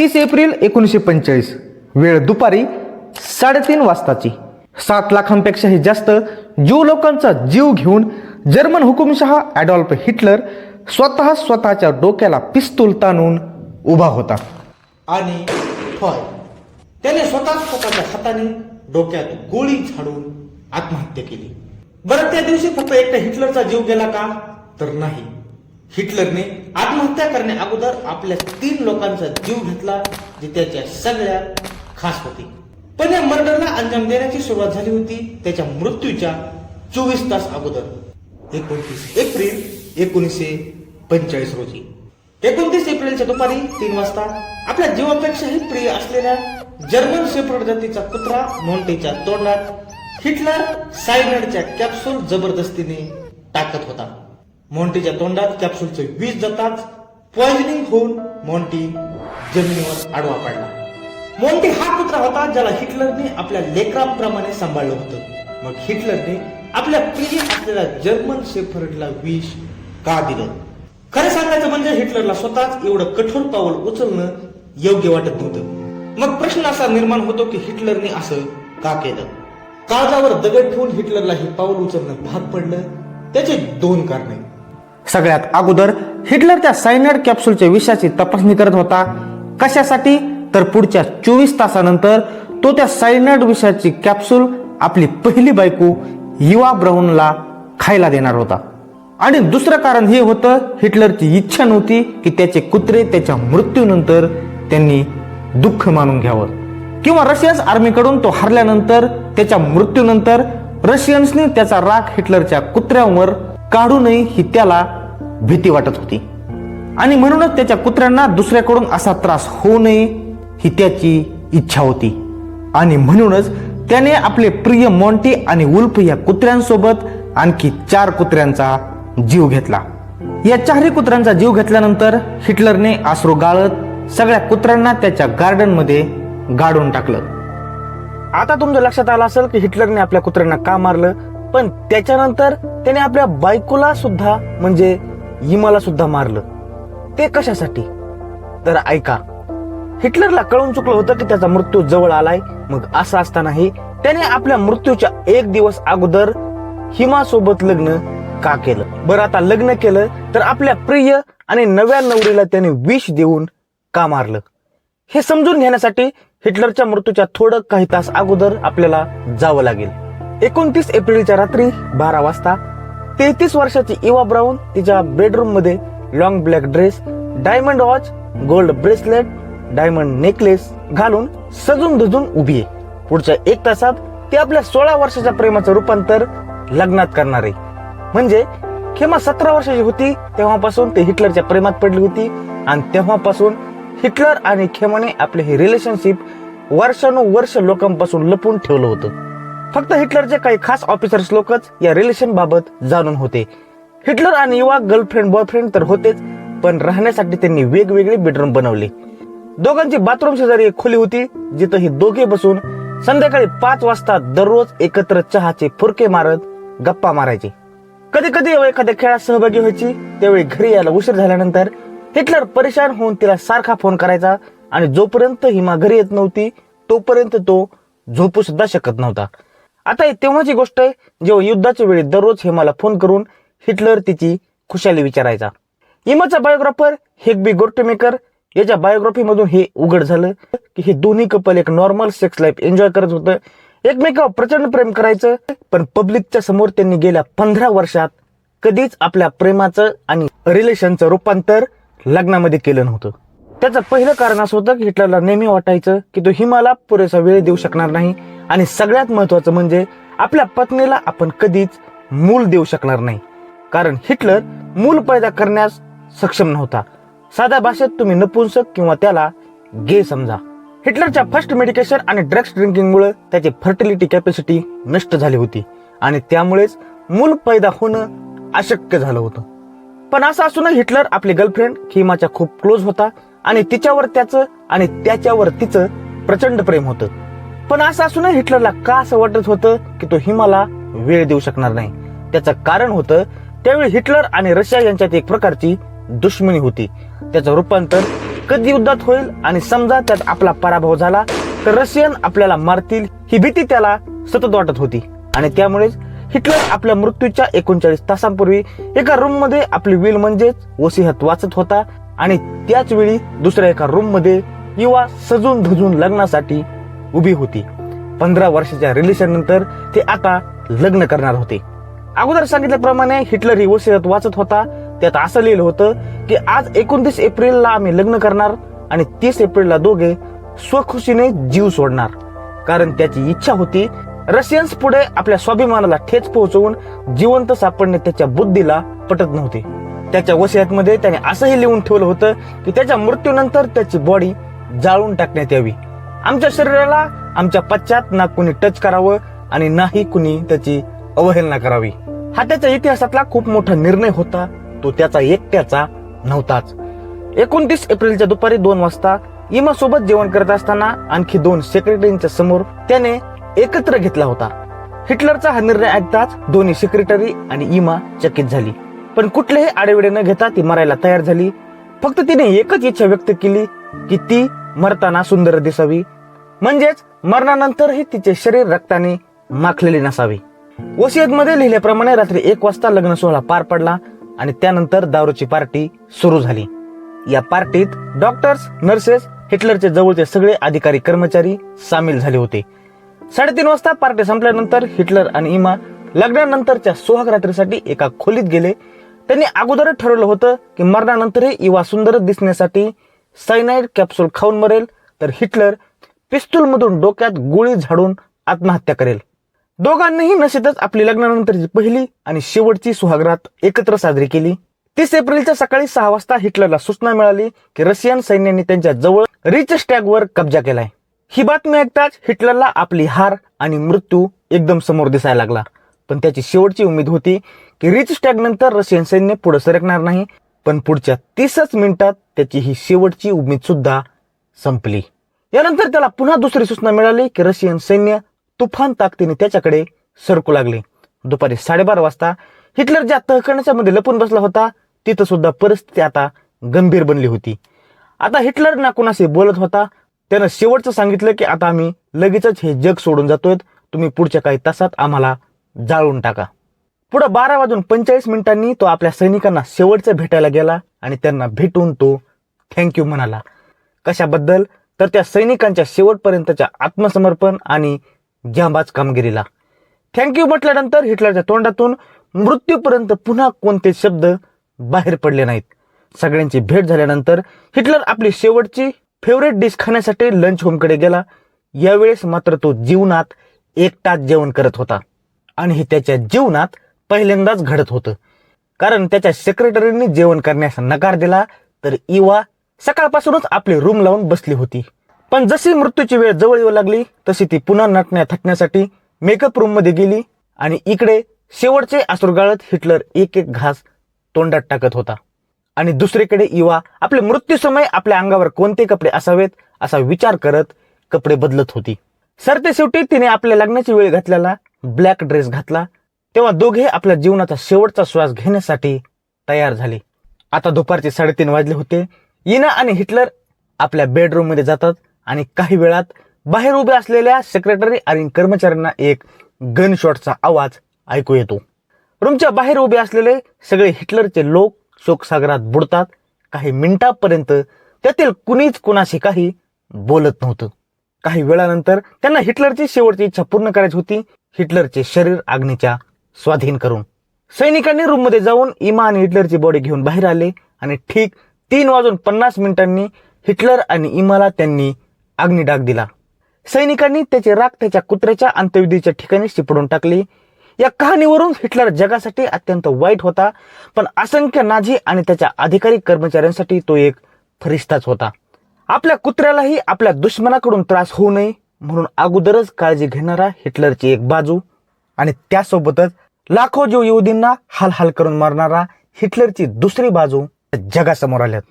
तीस एप्रिल एकोणीसशे पंचेचाळीस. वेळ दुपारी साडेतीन वाजताची. सात लाखांपेक्षाही जास्त ज्यू लोकांचा जीव घेऊन जर्मन हुकुमशहा ॲडॉल्फ हिटलर स्वतः स्वतःच्या डोक्याला पिस्तूल ताणून उभा होता. आणि होय त्याने स्वतः स्वतःच्या हाताने डोक्यात गोळी झाडून आत्महत्या केली. बरं त्या दिवशी फक्त एकटा हिटलरचा जीव गेला का? तर नाही. हिटलरने आत्महत्या करणे अगोदर आपल्या तीन लोकांचा जीव घेतला जे त्याच्या सगळ्यात खास होते. पण या मर्डरला अंजाम देण्याची सुरुवात झाली होती त्याच्या मृत्यूच्या चोवीस तास अगोदर. एकोणतीस एप्रिल एकोणीसशे पंचेचाळीस रोजी. एकोणतीस एप्रिलच्या दुपारी तीन वाजता आपल्या जीवापेक्षाही प्रिय असलेल्या जर्मन शेपर्ड जातीचा कुत्रा मोंटेच्या तोंडात हिटलर सायनाइडच्या कॅप्सूल जबरदस्तीने टाकत होता. मोंटीच्या तोंडात कॅप्सूलचे विष जाताच पॉइझनिंग होऊन मोंटी जमिनीवर आडवा पडला. मोंटी हा कुत्रा होता ज्याला हिटलरने आपल्या लेकरांप्रमाणे सांभाळलं होतं. मग हिटलरने आपल्या प्रिय असलेल्या जर्मन शेफर्डला विष का दिलं? खरं सांगायचं म्हणजे हिटलरला स्वतःच एवढं कठोर पाऊल उचलणं योग्य वाटत नव्हतं. मग प्रश्न असा निर्माण होतो की हिटलरने असं का केलं? काळजावर दगड ठेवून हिटलरला हे पाऊल उचलणं भाग पडलं? त्याचे दोन कारणे. सगळ्यात अगोदर हिटलर त्या सायनाइड कॅप्सूलच्या विषाची तपासणी करत होता. कशासाठी? तर पुढच्या चोवीस तासानंतर तो त्या सायनाइड विषाची कॅप्सूल आपली पहिली बायको युवा ब्राऊनला खायला देणार होता. आणि दुसरं कारण हे होतं हिटलरची इच्छा नव्हती की त्याचे कुत्रे त्याच्या मृत्यूनंतर त्यांनी दुःख मानून घ्यावं. किंवा रशियन्स आर्मीकडून तो हरल्यानंतर त्याच्या मृत्यूनंतर रशियन्सनी त्याचा राग हिटलरच्या कुत्र्यांवर काढू नये ही त्याला भीती वाटत होती. आणि म्हणूनच त्याच्या कुत्र्यांना दुसऱ्याकडून असा त्रास होऊ नये ही त्याची इच्छा होती. आणि म्हणूनच त्याने आपले प्रिय मॉन्टी आणि उल्फ या कुत्र्यांसोबत आणखी चार कुत्र्यांचा जीव घेतला. या चारही कुत्र्यांचा जीव घेतल्यानंतर हिटलरने आसरू गाळत सगळ्या कुत्र्यांना त्याच्या गार्डनमध्ये गाडून टाकलं. आता तुमच्या लक्षात आलं असेल की हिटलरने आपल्या कुत्र्यांना का मारलं? पण त्याच्यानंतर त्याने आपल्या बायकोला सुद्धा म्हणजे इमाला सुद्धा मारलं. ते कशासाठी? तर ऐका हिटलरला कळून चुकलं होतं की त्याचा मृत्यू जवळ आलाय. मग असं असतानाही त्याने आपल्या मृत्यूच्या एक दिवस अगोदर हिमासोबत लग्न का केलं? बरं आता लग्न केलं तर आपल्या प्रिय आणि नव्या नवरीला त्याने विष देऊन का मारलं? हे समजून घेण्यासाठी हिटलरच्या मृत्यूच्या थोडं काही तास अगोदर आपल्याला जावं लागेल. एकोणतीस एप्रिलच्या रात्री बारा वाजता तेहतीस वर्षाची इवा ब्राऊन तिच्या बेडरूममध्ये long black dress diamond watch gold bracelet diamond necklace घालून सजून धजून उभी आहे. पुढच्या एक तासात ती आपल्या सोळा वर्षाच्या प्रेमाचं रूपांतर लग्नात करणार आहे. म्हणजे खेमा सतरा वर्षाची होती तेव्हापासून ते हिटलरच्या प्रेमात पडली होती आणि तेव्हापासून हिटलर आणि खेमाने आपले हे रिलेशनशिप वर्षानुवर्ष लोकांपासून लपून ठेवलं होतं. फक्त हिटलरचे काही खास ऑफिसर्स लोकच या रिलेशन बाबत जाणून होते. हिटलर आणि युवा गर्लफ्रेंड बॉयफ्रेंड तर होतेच पण राहण्यासाठी त्यांनी वेगवेगळे बेडरूम बनवले. दोघांची बाथरूम शेजारी एक खोली होती जिथं ही दोघे बसून संध्याकाळी पाच वाजता दररोज एकत्र चहाचे फुरके मारत गप्पा मारायचे. कधी कधी एखाद्या खेळात सहभागी व्हायची त्यावेळी घरी यायला उशीर झाल्यानंतर हिटलर परेशान होऊन तिला सारखा फोन करायचा आणि जोपर्यंत हिमा घरी येत नव्हती तोपर्यंत तो झोपू सुद्धा शकत नव्हता. आता तेव्हाची गोष्ट आहे जेव्हा युद्धाच्या वेळी दररोज हेमाला फोन करून हिटलर तिची खुशाली विचारायचा. हिमाचा बायोग्राफर हेगबी गोर्टेमेकर याच्या बायोग्राफी मधून हे उघड झालं की हे दोन्ही कपल एक नॉर्मल सेक्स लाईफ एन्जॉय करत होतं. एकमेकावर प्रचंड प्रेम करायचं पण पब्लिकच्या समोर त्यांनी गेल्या पंधरा वर्षात कधीच आपल्या प्रेमाचं आणि रिलेशनचं रूपांतर लग्नामध्ये केलं नव्हतं. त्याचं पहिलं कारण असं होतं की हिटलरला नेहमी वाटायचं की तो हिमाला पुरेसा वेळ देऊ शकणार नाही. आणि सगळ्यात महत्वाचं म्हणजे आपल्या पत्नीला आपण कधीच मूल देऊ शकणार नाही. कारण हिटलर मूल पैदा करण्यास सक्षम नव्हता. साध्या भाषेत तुम्ही नपुंसक किंवा त्याला गे समजा. हिटलरच्या फर्स्ट मेडिकेशन आणि ड्रग्स ड्रिंकिंगमुळे त्याची फर्टिलिटी कॅपॅसिटी नष्ट झाली होती. आणि त्यामुळेच मूल पैदा होणं अशक्य झालं होतं. पण असं असूनही हिटलर आपली गर्लफ्रेंड हिमाच्या खूप क्लोज होता. आणि तिच्यावर त्याचं आणि त्याच्यावर तिचं प्रचंड प्रेम होतं. पण असं असूनही हिटलरला का असं वाटत होतं की तो हिमाला वेळ देऊ शकणार नाही? त्याचं कारण होतं त्यावेळी हिटलर आणि रशिया यांच्यात एक प्रकारची दुश्मनी होती. त्याचं रूपांतर कधी युद्धात होईल आणि समजा त्यात आपला पराभव झाला तर रशियन आपल्याला मारतील ही भीती त्याला सतत वाटत होती. आणि त्यामुळेच हिटलर आपल्या मृत्यूच्या एकोणचाळीस तासांपूर्वी एका रूममध्ये आपली विल म्हणजेच वसिहत वाचत होता. आणि त्याच वेळी दुसऱ्या एका रूममध्ये युवा सजून धजून लग्नासाठी उभी होती. पंधरा वर्षाच्या रिलेशन नंतर ते आता लग्न करणार होते. अगोदर सांगितल्याप्रमाणे हिटलर ही वसियत वाचत होता. त्यात असं लिहिलं होतं की आज एकोणतीस एप्रिलला आम्ही लग्न करणार आणि तीस एप्रिलला दोघे स्वखुशीने जीव सोडणार. कारण त्याची इच्छा होती रशियन्स पुढे आपल्या स्वाभिमानाला ठेच पोहोचवून जिवंत सापडणे त्याच्या बुद्धीला पटत नव्हते. त्याच्या वसियतमध्ये त्याने असंही लिहून ठेवलं होतं की त्याच्या मृत्यूनंतर त्याची बॉडी जाळून टाकण्यात यावी. आमच्या शरीराला आमच्या पश्चात ना कुणी टच करावं आणि नाही कुणी त्याची अवहेलना करावी. हा त्याच्या इतिहासातला खूप मोठा निर्णय होता. तो त्याचा एकट्याचा नव्हताच. एकोणतीस एप्रिलच्या दुपारी दोन वाजता इमा सोबत जेवण करत असताना आणखी दोन सेक्रेटरींच्या समोर त्याने एकत्र घेतला होता. हिटलरचा हा निर्णय ऐकताच दोन्ही सेक्रेटरी आणि इमा चकित झाली. पण कुठलेही आडेविडे न घेता ती मरायला तयार झाली. फक्त तिने एकच इच्छा व्यक्त केली की ती मरताना सुंदर दिसावी. म्हणजेच मरणानंतरही तिचे शरीर रक्ताने माखलेले नसावे. वसियत मध्ये लिहिल्याप्रमाणे रात्री एक वाजता लग्न सोहळा पार पडला आणि त्यानंतर दारूची पार्टी सुरू झाली. या पार्टीत डॉक्टर्स नर्सेस हिटलरचे जवळचे सगळे अधिकारी कर्मचारी सामील झाले होते. साडेतीन वाजता पार्टी संपल्यानंतर हिटलर आणि इमा लग्नानंतरच्या सोहाग रात्रीसाठी एका खोलीत गेले. त्यांनी अगोदरच ठरवलं होतं की मरणानंतरही इवा सुंदर दिसण्यासाठी सायनाईड कॅप्सूल खाऊन मरेल तर हिटलर पिस्तूल मधून डोक्यात गोळी झाडून आत्महत्या करेल. दोघांनीही नशेतच आपली लग्नानंतरची पहिली आणि शेवटची सुहागरात एकत्र साजरी केली. तीस एप्रिलच्या सकाळी सहा वाजता हिटलरला सूचना मिळाली की रशियन सैन्याने त्यांच्या जवळ रिच स्टॅगवर कब्जा केलाय. ही बातमी ऐकताच हिटलरला आपली हार आणि मृत्यू एकदम समोर दिसायला लागला. पण त्याची शेवटची उमेद होती की रिच स्टॅग नंतर रशियन सैन्य पुढे सरकणार नाही. पण पुढच्या तीसच मिनिटात त्याची ही शेवटची उमेद सुद्धा संपली. यानंतर त्याला पुन्हा दुसरी सूचना मिळाली की रशियन सैन्य तुफान ताकदीने त्याच्याकडे सरकू लागले. दुपारी साडेबारा वाजता हिटलर ज्या तहखान्याच्या मध्ये लपून बसला होता तिथं सुद्धा परिस्थिती आता गंभीर बनली होती. आता हिटलर ना कुणाशी बोलत होता त्यानं शेवटचं सांगितलं की आता आम्ही लगेचच हे जग सोडून जातोय तुम्ही पुढच्या काही तासात आम्हाला जाळून टाका. पुढे बारा वाजून पंचेचाळीस मिनिटांनी तो आपल्या सैनिकांना शेवटचं भेटायला गेला आणि त्यांना भेटून तो थँक्यू म्हणाला. कशाबद्दल? तर त्या सैनिकांच्या शेवटपर्यंतच्या आत्मसमर्पण आणि जांबाज कामगिरीला. थँक्यू म्हटल्यानंतर हिटलरच्या तोंडातून मृत्यूपर्यंत पुन्हा कोणते शब्द बाहेर पडले नाहीत. सगळ्यांची भेट झाल्यानंतर हिटलर आपली शेवटची फेवरेट डिश खाण्यासाठी लंच होमकडे गेला. यावेळेस मात्र तो जीवनात एकटाच जेवण करत होता. आणि हे त्याच्या जीवनात पहिल्यांदाच घडत होतं. कारण त्याच्या सेक्रेटरींनी जेवण करण्यास नकार दिला तर इवा सकाळपासूनच आपली रूम लावून बसली होती. पण जशी मृत्यूची वेळ जवळ येऊ लागली तशी ती पुन्हा नटण्या थकण्यासाठी मेकअप रूममध्ये गेली आणि इकडे शेवटचे आसूर गाळत हिटलर एक एक घास तोंडात टाकत होता. आणि दुसरीकडे इवा आपले मृत्यूसमय आपल्या अंगावर कोणते कपडे असावेत असा विचार करत कपडे बदलत होती. सरते शेवटी तिने आपल्या लग्नाची वेळ घातलेला ब्लॅक ड्रेस घातला तेव्हा दोघे आपल्या जीवनाचा शेवटचा श्वास घेण्यासाठी तयार झाले. आता दुपारचे साडेतीन वाजले होते. इना आणि हिटलर आपल्या बेडरूममध्ये जातात आणि काही वेळात बाहेर उभे असलेल्या सेक्रेटरी आणि कर्मचाऱ्यांना एक गन शॉटचा आवाज ऐकू येतो. रूमच्या बाहेर उभे असलेले सगळे हिटलरचे लोक शोकसागरात बुडतात. काही मिनिटापर्यंत त्यातील कुणीच कुणाशी काही बोलत नव्हतं. काही वेळानंतर त्यांना हिटलरची शेवटची इच्छा पूर्ण करायची होती. हिटलरचे शरीर आग्नेच्या स्वाधीन करून सैनिकांनी रूममध्ये जाऊन इमा आणि हिटलरची बॉडी घेऊन बाहेर आले आणि ठीक तीन वाजून पन्नास मिनिटांनी हिटलर आणि इमाला त्यांनी अग्निडाग दिला. सैनिकांनी त्याचे राग त्याच्या कुत्र्याच्या अंत्यविधीच्या ठिकाणी शिपडून टाकले. या कहाणीवरून हिटलर जगासाठी अत्यंत वाईट होता पण असंख्य नाझी आणि त्याच्या अधिकारी कर्मचाऱ्यांसाठी तो एक फरिश्ताच होता. आपल्या कुत्र्यालाही आपल्या दुश्मनाकडून त्रास होऊ नये म्हणून अगोदरच काळजी घेणारा हिटलरची एक बाजू. आणि त्यासोबतच लाखो जीव यहुदींना हालहाल करून मारणारा हिटलरची दुसरी बाजू जगासमोर आल्यात.